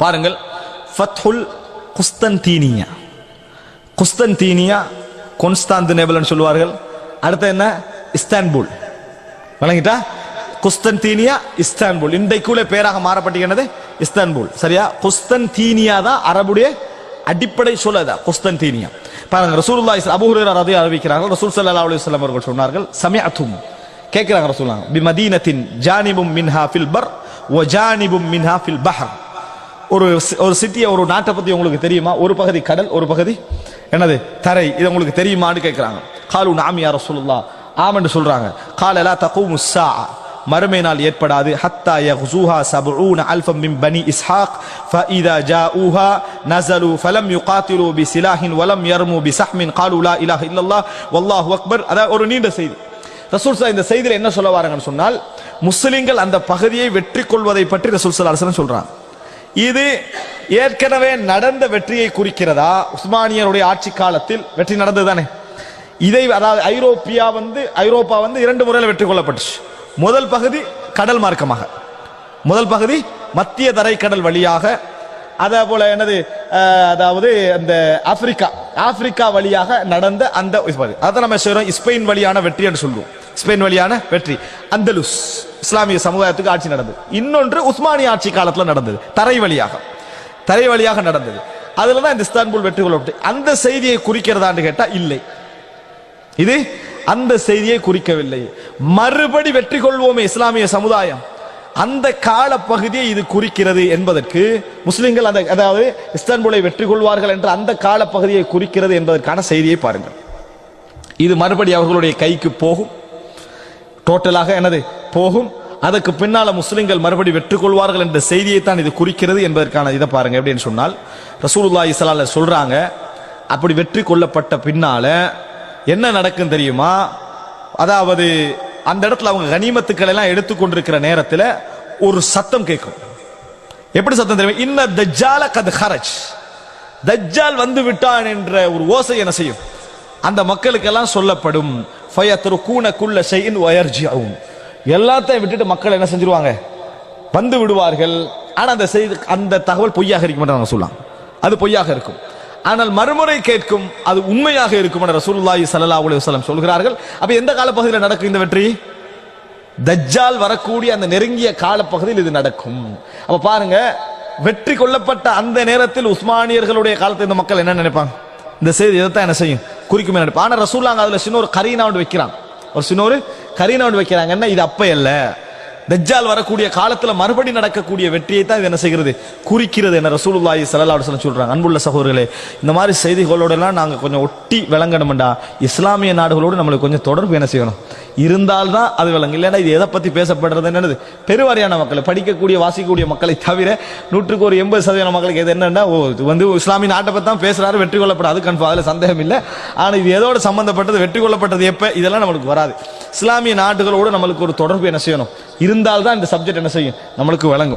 பாருங்கள். ஃபத்ஹுல் குஸ்தன்தீனியா குஸ்தன்தீனியா கொன்ஸ்தாந்தினேபிள்னு சொல்லுவார்கள். அடுத்து என்ன? இஸ்தான்புல். வழங்கிட்டா குஸ்தன்தீனியா இஸ்தான்புல். இன்றைக்குள்ளே பேராக மாறப்பட்டிருக்கிறது இஸ்தான்புல். சரியா? குஸ்தன்தீனியா தான் அரபுடைய அடிப்படை சொல்லதா குஸ்தன்தீனியா பாருங்க ரசூலுல்லாஹி அபூ ஹுரைரா அறிவிக்கிறார்கள் ரசூல் சல்லா அலைஹி வஸல்லம் அவர்கள் சொன்னார்கள் சமிஅத்தும். கேட்கிறாங்க பி பிமதீனத்தின் ஜானிபும் மின்ஹா ஃபில் பர் வ ஜானிபும் மின்ஹா ஃபில் பஹர். ஒரு ஒரு சிட்டியை ஒரு நாட்டை பற்றி உங்களுக்கு தெரியுமா? ஒரு பகுதி கடல் ஒரு பகுதி என்னது? தரை. இது உங்களுக்கு தெரியுமான்னு கேட்குறாங்க காலு நாம் யார சொல்லலாம் ஆமென்று சொல்கிறாங்க காலலா தகு முஸ்ஸா மறுமை நாள் ஏற்படாது. ஹத்தா யஹ்சூஹா சபூன அல்ஃபம் மின் பனி இஸ்ஹாக். ஃபஇதா ஜாஊஹா நஸலு ஃபலம் யுகாத்திலு பி சிலாஹின் வலம் யர்மு பி சஹ்மின் காலு இலாஹ இல்லல்லாஹ். வல்லாஹு அக்பர். அதாவது ஒரு நீண்ட செய்தி. ரசூல் சா இந்த செய்தியில் என்ன சொல்ல வாருங்கன்னு சொன்னால் முஸ்லிம்கள் அந்த பகுதியை வெற்றி கொள்வதை பற்றி ரசூல் சல்லா அலுவலம் சொல்கிறாங்க இது ஏற்கனவே நடந்த வெற்றியை குறிக்கிறதா? உஸ்மானியருடைய ஆட்சி காலத்தில் வெற்றி நடந்தது தானே இதை அதாவது ஐரோப்பியா வந்து ஐரோப்பா வந்து இரண்டு முறையில் வெற்றி கொள்ளப்பட்டுச்சு. முதல் பகுதி கடல் மார்க்கமாக. முதல் பகுதி மத்திய தரைக்கடல் வழியாக அதே போல என்னது அதாவது அந்த ஆப்பிரிக்கா ஆப்பிரிக்கா வழியாக நடந்த அந்த அதை நம்ம செய்கிறோம் ஸ்பெயின் வழியான வெற்றி என்று சொல்லுவோம். ஸ்பெயின் வழியான வெற்றி. அந்தலுஸ் இஸ்லாமிய சமுதாயத்துக்கு ஆட்சி நடந்தது. இன்னொன்று உஸ்மானிய ஆட்சி காலத்துல நடந்தது. தரை வழியாக. தரை வழியாக நடந்தது. அதுல தான் இந்த இஸ்தான்புல் வெற்றி கொள்ளப்பட்டு அந்த செய்தியை குறிக்கிறதான்னு கேட்டா இல்லை. இது அந்த செய்தியை குறிக்கவில்லை. மறுபடி வெற்றி கொள்வோமே இஸ்லாமிய சமுதாயம். அந்த கால பகுதியை இது குறிக்கிறது என்பதற்கு முஸ்லிம்கள் அந்த அதாவது இஸ்தான்புலை வெற்றி கொள்வார்கள் என்ற அந்த கால பகுதியை குறிக்கிறது என்பதற்கான செய்தியை பாருங்கள். இது மறுபடி அவர்களுடைய கைக்கு போகும். டோட்டலாக என்னது போகும்? அதற்கு பின்னால முஸ்லிம்கள் மறுபடி வெற்றி கொள்வார்கள் என்ற செய்தியை தான் இது குறிக்கிறது என்பதற்கான இதை பாருங்க எப்படின்னு சொன்னால் ரசூலுல்லா இஸ்லால சொல்றாங்க அப்படி வெற்றி கொள்ளப்பட்ட பின்னால என்ன நடக்கும் தெரியுமா? அதாவது அந்த இடத்துல அவங்க கனிமத்துக்கள் எல்லாம் எடுத்துக்கொண்டிருக்கிற நேரத்தில் ஒரு சத்தம் கேட்கும். எப்படி சத்தம் தெரியுமா? இன்ன தஜ்ஜால கத் ஹரஜ். தஜ்ஜால் வந்து விட்டான் என்ற ஒரு ஓசை என்ன செய்யும்? அந்த மக்களுக்கெல்லாம் சொல்லப்படும். ஃபயத்ருகூன ஷைஇன் வயர்ஜிஊன் எல்லாத்தையும் விட்டுட்டு மக்கள் என்ன செஞ்சிருவாங்க? வந்து விடுவார்கள். ஆனால் அந்த செய்தி அந்த தகவல் பொய்யாக இருக்க மாட்டாங்க சொல்லலாம் அது பொய்யாக இருக்கும். ஆனால் மறுமுறை கேட்கும் அது உண்மையாக இருக்கும் என ரசூலுல்லாஹி ஸல்லல்லாஹு அலைஹி வஸல்லம் சொல்கிறார்கள். அப்ப எந்த காலப்பகுதியில் நடக்கும் இந்த வெற்றி? தஜ்ஜால் வரக்கூடிய அந்த நெருங்கிய காலப்பகுதியில் இது நடக்கும். அப்ப பாருங்க வெற்றி கொள்ளப்பட்ட அந்த நேரத்தில் உஸ்மானியர்களுடைய காலத்தில் இந்த மக்கள் என்ன நினைப்பாங்க? இந்த செய்தி இதைத்தான் என்ன செய்யும்? குறிக்கும் நினைப்பு ஆனா ரசூல்லாங்க அதுல சின்ன ஒரு கரீனா ஒன்று வைக்கிறான். ஒரு சின்ன ஒரு கரீனா ஒன்று வைக்கிறாங்க. என்ன? இது அப்ப இல்லை. தஜ்ஜால் வரக்கூடிய காலத்துல மறுபடி நடக்கக்கூடிய வெற்றியை தான் இது என்ன செய்கிறது? குறிக்கிறது என்ன? ரசூலுல்லாஹி ஸல்லல்லாஹு அலைஹி வஸல்லம் சொல்றாங்க. அன்புள்ள சகோதரர்களே இந்த மாதிரி செய்திகளோடலாம் நாங்கள் நாங்க கொஞ்சம் ஒட்டி விளங்கணும்டா. இஸ்லாமிய நாடுகளோடு நம்மளுக்கு கொஞ்சம் தொடர்பு என்ன செய்யணும்? இருந்தால்தான் அது விளங்கும். இல்லைன்னா இது எதை பற்றி பேசப்படுறது என்னது? பெருவாரியான மக்கள் படிக்கக்கூடிய வாசிக்கக்கூடிய மக்களை தவிர நூற்றுக்கு ஒரு எண்பது சதவீதம் மக்களுக்கு எது என்னன்னா ஓ இது வந்து இஸ்லாமிய நாட்டை பற்றி தான் பேசுகிறாரு வெற்றி கொள்ளப்பட அது கன்ஃபார்ம் அதில் சந்தேகம் இல்லை. ஆனால் இது எதோட சம்மந்தப்பட்டது வெற்றி கொள்ளப்பட்டது எப்போ? இதெல்லாம் நம்மளுக்கு வராது. இஸ்லாமிய நாடுகளோடு நம்மளுக்கு ஒரு தொடர்பு என்ன செய்யணும்? இருந்தால்தான் இந்த சப்ஜெக்ட் என்ன செய்யும்? நம்மளுக்கு விளங்கும்.